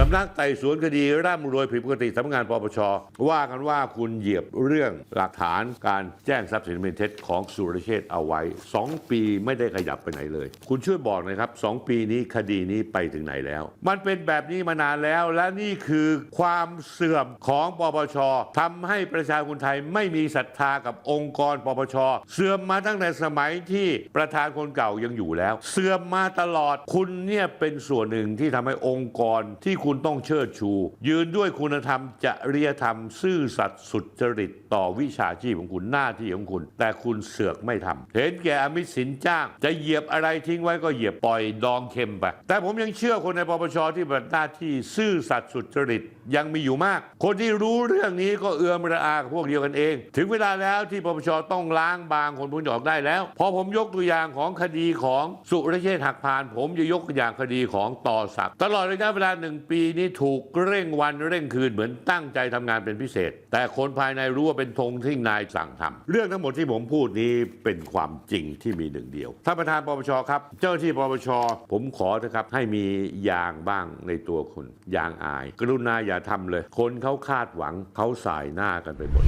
สำนักไต่สวนคดีร่ำรวยผิดปกติสำนักงานปปชว่ากันว่าคุณเหยียบเรื่องหลักฐานการแจ้งทรัพย์สินเป็นเท็จของสุรเชษฐ์เอาไว้ 2 ปีไม่ได้ขยับไปไหนเลย คุณช่วยบอกหนะครับ 2 ปีนี้คดีนี้ไปถึงไหนแล้ว มันเป็นแบบนี้มานานแล้ว และนี่คือความเสื่อมของปปชทำให้ประชาชนคนไทยไม่มีศรัทธากับองค์กรปปชเสื่อมมาตั้งแต่สมัยที่ประธานคนเก่ายังอยู่แล้ว เสื่อมมาตลอดคุณเนี่ยเป็นส่วนหนึ่งที่ทำให้องค์กรที่คุณุณต้องเชิดชู ยืนด้วยคุณธรรมจริยธรรม ซื่อสัตย์สุจริตต่อวิชาชีพของคุณหน้าที่ของคุณ แต่คุณเสือกไม่ทำเห็นแก่อมิตรสินจ้าง จะเหยียบอะไรทิ้งไว้ก็เหยียบปล่อยดองเค็มไป แต่ผมยังเชื่อคนในปปชที่ปฏิบัติหน้าที่ซื่อสัตย์สุจริตยังมีอยู่มาก คนที่รู้เรื่องนี้ก็เอือมระอาพวกเดียวกันเอง ถึงเวลาแล้วที่ปปชต้องล้างบางคนพ้นออกได้แล้วพอผมยกตัวอย่างของคดีของสุรเชษฐ์หักพาน ผมจะยกตัวอย่างคดีของต่อศักดิ์ตลอดระยะเวลาหนึ่งปีีนี้ถูกเร่งวันเร่งคืนเหมือนตั้งใจทำงานเป็นพิเศษ แต่คนภายในรู้ว่าเป็นธงที่นายสั่งทำเรื่องทั้งหมดที่ผมพูดนี้เป็นความจริงที่มีหนึ่งเดียวท่านประธานปปชครับ เจ้าที่ปปชผมขอนะครับให้มียางบ้างในตัวคุณยางอาย กรุณาอย่าทำเลย คนเขาคาดหวังเขาสายหน้ากันไปหมด